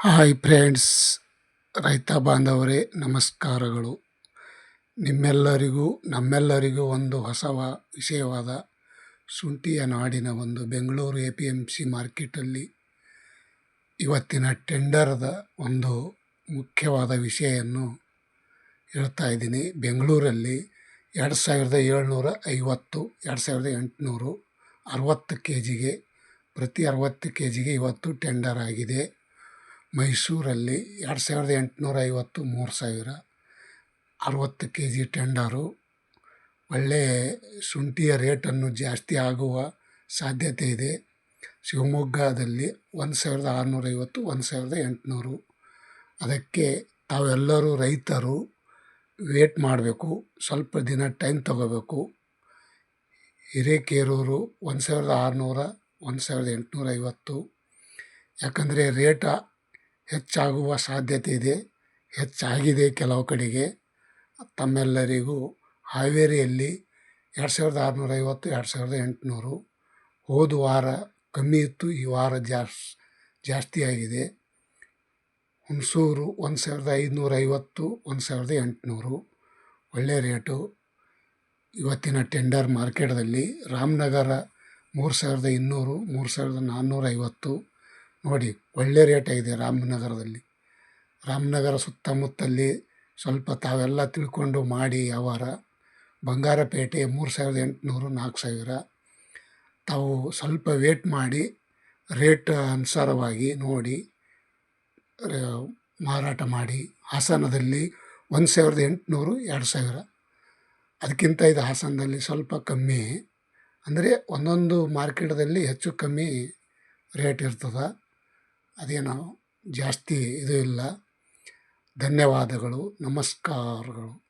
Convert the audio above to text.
Hi friends, ರೈತ ಬಾಂಧವರೇ, ನಮಸ್ಕಾರಗಳು. ನಿಮ್ಮೆಲ್ಲರಿಗೂ, ನಮ್ಮೆಲ್ಲರಿಗೂ ಒಂದು ಹೊಸ ವಿಷಯವಾದ ಶುಂಠಿಯ ನಾಡಿನ ಒಂದು Bengaluru A P M C ಮಾರ್ಕೆಟಲ್ಲಿ ಇವತ್ತಿನ ಟೆಂಡರ್ದ ಒಂದು ಮುಖ್ಯವಾದ ವಿಷಯನ್ನು ಹೇಳ್ತಾ ಇದ್ದೀನಿ. ಬೆಂಗಳೂರಲ್ಲಿ ಎರಡು ಸಾವಿರದ ಏಳ್ನೂರ ಐವತ್ತು, ಎರಡು ಸಾವಿರದ ಎಂಟುನೂರು ಅರವತ್ತು ಕೆ ಜಿಗೆ ಪ್ರತಿ ಅರವತ್ತು ಕೆ ಜಿಗೆ ಇವತ್ತು ಟೆಂಡರ್ ಆಗಿದೆ. ಮೈಸೂರಲ್ಲಿ ಎರಡು ಸಾವಿರದ ಎಂಟುನೂರ ಐವತ್ತು ಮೂರು ಸಾವಿರ ಅರವತ್ತು ಕೆ ಜಿ ಟೆಂಡರು. ಒಳ್ಳೆಯ ಶುಂಠಿಯ ರೇಟನ್ನು ಜಾಸ್ತಿ ಆಗುವ ಸಾಧ್ಯತೆ ಇದೆ. ಶಿವಮೊಗ್ಗದಲ್ಲಿ ಒಂದು ಸಾವಿರದ ಆರುನೂರೈವತ್ತು ಒಂದು ಸಾವಿರದ ಎಂಟುನೂರು. ಅದಕ್ಕೆ ತಾವೆಲ್ಲರೂ ರೈತರು ವೇಟ್ ಮಾಡಬೇಕು. ಸ್ವಲ್ಪ ದಿನ ಟೈಮ್ ತಗೋಬೇಕು. ಹಿರೇಕೇರೂರು ಒಂದು ಸಾವಿರದ ಆರುನೂರ, ಒಂದು ಸಾವಿರದ ಎಂಟುನೂರ ಐವತ್ತು. ಯಾಕಂದರೆ ರೇಟ ಹೆಚ್ಚಾಗುವ ಸಾಧ್ಯತೆ ಇದೆ, ಹೆಚ್ಚಾಗಿದೆ ಕೆಲವು ಕಡೆಗೆ. ತಮ್ಮೆಲ್ಲರಿಗೂ ಹಾವೇರಿಯಲ್ಲಿ ಎರಡು ಸಾವಿರದ ಆರುನೂರ ಐವತ್ತು, ಎರಡು ಸಾವಿರದ ಎಂಟುನೂರು ಹೋದ ವಾರ ಕಮ್ಮಿ ಇತ್ತು, ಈ ವಾರ ಜಾಸ್, ಜಾಸ್ತಿಯಾಗಿದೆ. ಹುಣಸೂರು ಒಂದು ಸಾವಿರದ ಐದುನೂರ ಐವತ್ತು, ಒಂದು ಸಾವಿರದ ಎಂಟುನೂರು. ಒಳ್ಳೆಯ ರೇಟು. ಇವತ್ತಿನ ಟೆಂಡರ್ ಮಾರ್ಕೆಟ್ದಲ್ಲಿ ರಾಮನಗರ ಮೂರು ಸಾವಿರದ ಇನ್ನೂರು, ಮೂರು ಸಾವಿರದ ನಾನ್ನೂರ ಐವತ್ತು. ನೋಡಿ, ಒಳ್ಳೆ ಇದೆ ರಾಮನಗರದಲ್ಲಿ. ರಾಮನಗರ ಸುತ್ತಮುತ್ತಲ್ಲಿ ಸ್ವಲ್ಪ ತಾವೆಲ್ಲ ತಿಳ್ಕೊಂಡು ಮಾಡಿ ವ್ಯವಹಾರ. ಬಂಗಾರಪೇಟೆ ಮೂರು ಸಾವಿರದ ಎಂಟುನೂರು, ನಾಲ್ಕು ಸಾವಿರ. ತಾವು ಸ್ವಲ್ಪ ವೇಟ್ ಮಾಡಿ ರೇಟ್ ಅನುಸಾರವಾಗಿ ನೋಡಿ ಮಾರಾಟ ಮಾಡಿ. ಹಾಸನದಲ್ಲಿ ಒಂದು ಸಾವಿರದ ಎಂಟುನೂರು, ಎರಡು ಸಾವಿರ. ಅದಕ್ಕಿಂತ ಇದು ಹಾಸನದಲ್ಲಿ ಸ್ವಲ್ಪ ಕಮ್ಮಿ. ಅಂದರೆ ಒಂದೊಂದು ಮಾರ್ಕೆಟದಲ್ಲಿ ಹೆಚ್ಚು ಕಮ್ಮಿ ರೇಟ್ ಇರ್ತದೆ. ಅದೇನೋ ಜಾಸ್ತಿ ಇದು ಇಲ್ಲ. ಧನ್ಯವಾದಗಳು. ನಮಸ್ಕಾರಗಳು.